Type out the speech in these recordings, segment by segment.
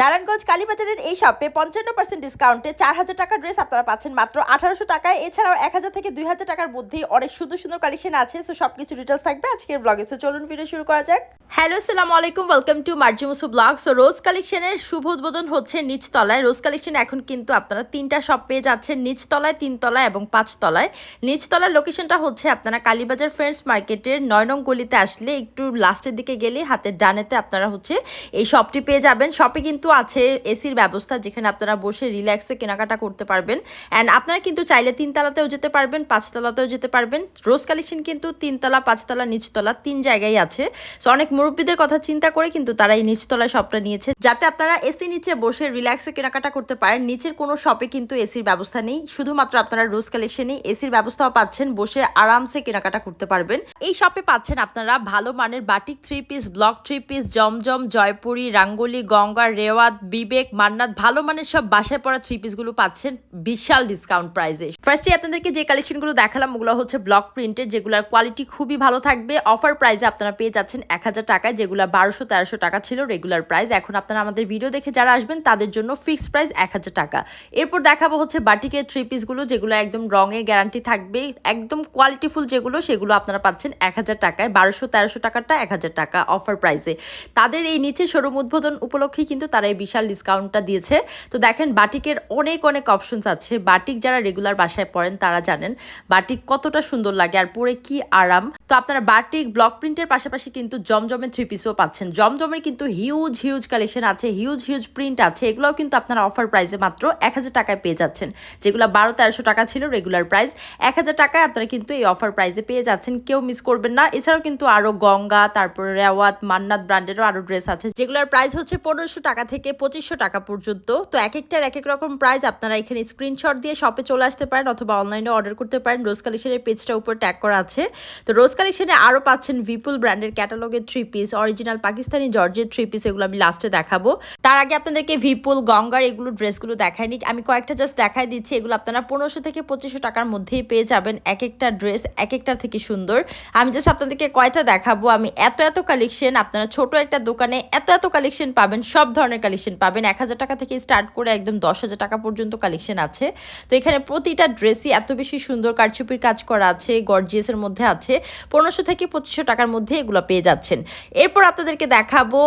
নারায়ণগঞ্জ কালীবাজারের এই শপে পঞ্চান্ন পার্সেন্ট ডিসকাউন্টে চার হাজার টাকার ড্রেস আপনারা পাচ্ছেন মাত্র আঠারোশো টাকায়। এছাড়াও এক হাজার থেকে দুই হাজার টাকার মধ্যেই অনেক সুন্দর সুন্দর কালেকশন আছে। সো সব কিছু ডিটেলস থাকবে আজকের ব্লগে সো চলুন ভিডিও শুরু করা যাক। হ্যালো সালাম আলাইকুম। ওয়েলকাম টু মার্জিমুসু ব্লগ সো রোজ কালেকশনের শুভ উদ্বোধন হচ্ছে নিচতলায় রোজ কালেকশন এখন কিন্তু আপনারা তিনটা শপ পেয়ে যাচ্ছেন। নিচতলায় তিনতলায় এবং পাঁচতলায় নিচতলার লোকেশনটা হচ্ছে আপনারা কালীবাজার ফ্রেন্ডস মার্কেটের নয় নং গলিতে আসলে একটু লাস্টের দিকে গেলে হাতের ডানেতে আপনারা হচ্ছে এই শপটি পেয়ে যাবেন। শপে কিন্তু আছে এসির ব্যবস্থা যেখানে আপনারা বসে রিল্যাক্সে কেনাকাটা করতে পারবেন। অ্যান্ড আপনারা কিন্তু চাইলে তিনতলাতেও যেতে পারবেন, পাঁচতলাতেও যেতে পারবেন। রোজ কালেকশন কিন্তু তিনতলা, পাঁচতলা, নিচতলা তিন জায়গায় আছে। সো অনেক মুরব্বীদের কথা চিন্তা করে কিন্তু তারা এই নিচতলা শপটা নিয়েছে। যাতে আপনারা এসি নিচে বসে রিল্যাক্সে কেনাকাটা করতে পারেন। নিচের কোনো শপে কিন্তু এসির ব্যবস্থা নেই। শুধুমাত্র আপনারা রোজ কালেকশনেই এসির ব্যবস্থাও পাচ্ছেন, বসে আরামসে কেনাকাটা করতে পারবেন। এই শপে পাচ্ছেন আপনারা ভালো মানের batik three piece block three piece জমজম, জয়পুরি, রাঙ্গলি, গঙ্গা রেওয়াত বিবেক, মান্নাত, ভালো মানের সব বাসায় পড়া থ্রি পিসগুলো পাচ্ছেন বিশাল ডিসকাউন্ট প্রাইসে ফার্স্টে আপনাদেরকে যে কালেকশনগুলো দেখালাম, ওগুলো হচ্ছে ব্লক প্রিন্টের যেগুলোর কোয়ালিটি খুবই ভালো থাকবে। অফার প্রাইসে আপনারা পেয়ে যাচ্ছেন এক হাজার টাকায়, যেগুলো বারোশো তেরোশো টাকা ছিল রেগুলার প্রাইস এখন আপনারা আমাদের ভিডিও দেখে যারা আসবেন, তাদের জন্য ফিক্সড প্রাইস এক হাজার টাকা। এরপর দেখাবো হচ্ছে বাটিকের থ্রি পিসগুলো যেগুলো একদম রঙের গ্যারান্টি থাকবে। একদম কোয়ালিটিফুল যেগুলো, সেগুলো আপনারা পাচ্ছেন এক হাজার টাকায়, বারোশো তেরোশো টাকাটা এক হাজার টাকা অফার প্রাইসে তাদের এই নিচে শোরুম উদ্বোধন উপলক্ষে কিন্তু তারা এই বিশাল ডিসকাউন্টটা দিয়েছে। তো দেখেন, বাটিকের অনেক অনেক অপশনস আছে। বাটিক যারা রেগুলার বাসায় পড়েন তারা জানেন বাটিক কতটা সুন্দর লাগে আর পরে কি আরাম। তো আপনারা বাটিক ব্লক প্রিন্টের পাশাপাশি কিন্তু জমজমের থ্রি পিসও পাচ্ছেন। জমজমের কিন্তু হিউজ হিউজ কালেকশন আছে হিউজ হিউজ প্রিন্ট আছে। এগুলোও কিন্তু আপনারা অফার প্রাইসে মাত্র এক হাজার টাকায় পেয়ে যাচ্ছেন। যেগুলো বারো, তেরোশো টাকা ছিল রেগুলার প্রাইস এক হাজার টাকায় আপনারা কিন্তু এই অফার প্রাইসে পেয়ে যাচ্ছেন। কেউ মিস করবেন না। এছাড়াও কিন্তু আরও গঙ্গা, তারপর রেওয়াত, মান্নাত ব্র্যান্ডেরও আরও ড্রেস আছে। যেগুলোর প্রাইস হচ্ছে পনেরোশো টাকা থেকে পঁচিশশো টাকা পর্যন্ত। তো এক একটার এক এক রকম প্রাইস আপনারা এখানে স্ক্রিনশট দিয়ে শপে চলে আসতে পারেন অথবা অনলাইনে অর্ডার করতে পারেন। রোজ কালেকশনের পেজটা উপর ট্যাগ করা আছে। তো রোজ কালেকশনে আরও পাচ্ছেন বিপুল ব্র্যান্ডের ক্যাটালগের থ্রি পিস অরিজিনাল পাকিস্তানি জর্জের থ্রি পিস এগুলো আমি লাস্টে দেখাবো। তার আগে আপনাদেরকে ভিপুল গঙ্গার এগুলো ড্রেসগুলো দেখাইনি আমি কয়েকটা জাস্ট দেখাই দিচ্ছি। এগুলো আপনারা পনেরোশো থেকে পঁচিশশো টাকার মধ্যেই পেয়ে যাবেন এক একটা ড্রেস এক একটা থেকে সুন্দর। আমি জাস্ট আপনাদেরকে কয়টা দেখাবো? আমি এত এত কালেকশন আপনারা ছোট একটা দোকানে এত এত কালেকশন পাবেন, সব ধরনের কালেকশন পাবেন। এক হাজার টাকা থেকে স্টার্ট করে একদম দশ হাজার টাকা পর্যন্ত কালেকশন আছে। তো এখানে প্রতিটা ড্রেসই এত বেশি সুন্দর, কারচুপির কাজ করা আছে গর্জিয়াসের মধ্যে আছে। পনেরোশো থেকে পঁচিশশো টাকার মধ্যে এগুলো পেয়ে যাচ্ছেন। এরপর আপনাদেরকে দেখাবো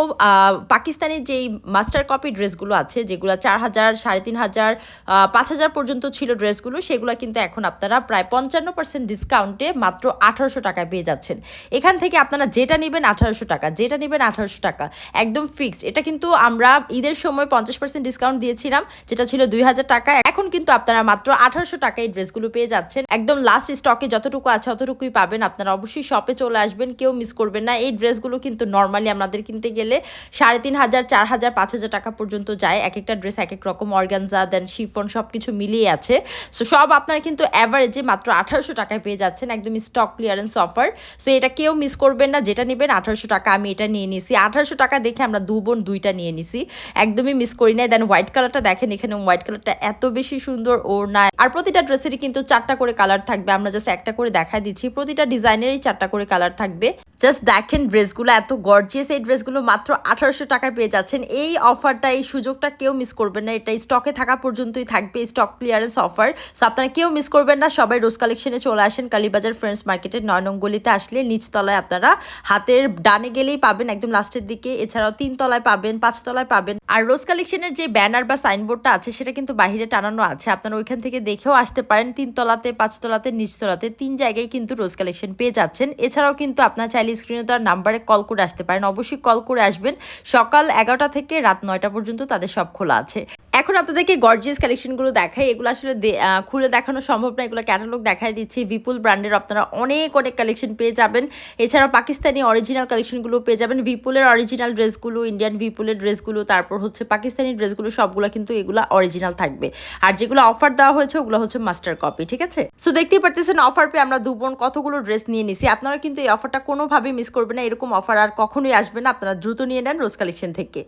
পাকিস্তানের যেই মাস্টার কপি ড্রেসগুলো আছে, যেগুলো চার হাজার, সাড়ে তিন হাজার পাঁচ হাজার পর্যন্ত ছিল ড্রেসগুলো, সেগুলো কিন্তু এখন আপনারা প্রায় পঞ্চান্ন পার্সেন্ট ডিসকাউন্টে মাত্র আঠারোশো টাকায় পেয়ে যাচ্ছেন। এখান থেকে আপনারা যেটা নেবেন আঠারোশো টাকা, যেটা নেবেন আঠারোশো টাকা, একদম ফিক্সড এটা কিন্তু আমরা ঈদের সময় পঞ্চাশ পার্সেন্ট ডিসকাউন্ট দিয়েছিলাম, যেটা ছিল দুই হাজার টাকা। এখন কিন্তু আপনারা মাত্র আঠারোশো টাকায় ড্রেসগুলো পেয়ে যাচ্ছেন। একদম লাস্ট স্টকে যতটুকু আছে, অতটুকুই পাবেন। আপনারা অবশ্যই শপে চলে আসবেন, কেউ মিস করবেন না। এই ড্রেসগুলো কিন্তু নর্মালি আমাদের কিনতে গেলে সাড়ে তিন হাজার, চার হাজার, পাঁচ হাজার টাকা পর্যন্ত যায়। এক একটা ড্রেস এক এক রকম অর্গানজা দেন শিফন সব কিছু মিলিয়ে আছে। সো সব আপনারা কিন্তু অ্যাভারেজে মাত্র আঠারোশো টাকায় পেয়ে যাচ্ছেন একদম স্টক ক্লিয়ারেন্স অফার সো এটা কেউ মিস করবেন না, যেটা নেবেন আঠারোশো টাকা। আমি এটা নিয়ে নিছি। আঠারোশো টাকা দেখে আমরা দু বোন দুইটা নিয়ে নিছি। একদমই মিস করি নাই। দেন হোয়াইট কালারটা দেখেন, এখানে হোয়াইট কালারটা এত বেশি সুন্দর ওর নাই আর প্রতিটা ড্রেসেরই কিন্তু চারটা করে কালার থাকবে। আমরা জাস্ট একটা করে দেখা দিচ্ছি। প্রতিটা ডিজাইনেরই চারটা করে কালার থাকবে। জাস্ট দেখেন ড্রেসগুলো এত গর্জিয়াস এই ড্রেসগুলো মাত্র আঠারোশো টাকায় পেয়ে যাচ্ছেন। এই অফারটা এই সুযোগটা কেউ মিস করবেন না। এটা স্টকে থাকা পর্যন্তই থাকবে স্টক ক্লিয়ারেন্স অফার সো আপনারা কেউ মিস করবেন না। সবাই রোজ কালেকশনে চলে আসেন। কালীবাজার ফ্রেন্ডস মার্কেটের নয় নং গলিতে আসলে নিচতলায় আপনারা হাতের ডানে গেলেই পাবেন একদম লাস্টের দিকে। এছাড়াও তিনতলায় পাবেন, পাঁচতলায় পাবেন। আর রোজ কালেকশনের যে ব্যানার বা সাইনবোর্ডটা আছে, সেটা কিন্তু বাহিরে টানানো আছে। আপনারা ওইখান থেকে দেখেও আসতে পারেন। তিন তিনতলাতে, পাঁচতলাতে, নিচতলাতে তিন জায়গায় কিন্তু রোজ কালেকশন পেয়ে যাচ্ছেন। এছাড়াও কিন্তু আপনার চাইলে স্ক্রিনে তার নাম্বারে কল করে আসতে পারেন। অবশ্যই কল করে আসবেন। সকাল এগারোটা থেকে রাত নয়টা পর্যন্ত তাদের সব খোলা আছে। এখন আপনাদেরকে গর্জিয়াস কালেকশনগুলো দেখাই। এগুলো আসলে খুলে দেখানো সম্ভব না। এগুলো ক্যাটালগ দেখাই দিচ্ছি। বিপুল ব্র্যান্ডের আপনারা অনেক অনেক কালেকশন পেয়ে যাবেন। এছাড়াও পাকিস্তানি অরিজিনাল কালেকশনগুলো পেয়ে যাবেন। বিপুলের অরিজিনাল ড্রেসগুলো ইন্ডিয়ান বিপুলের ড্রেসগুলো তারপর হচ্ছে পাকিস্তানি ড্রেসগুলো সবগুলো কিন্তু এগুলো অরিজিনাল থাকবে। আর যেগুলো অফার দেওয়া হয়েছে, ওগুলো হচ্ছে মাস্টার কপি ঠিক আছে? সো দেখতেই পারতেছেন অফার পেয়ে আমরা দুবোন কতগুলো ড্রেস নিয়ে নিছি আপনারা কিন্তু এই অফারটা কোনোভাবেই মিস করবেন না। এরকম অফার আর কখনোই আসবে না। আপনারা দ্রুত নিয়ে নেন রোজ কালেকশন থেকে।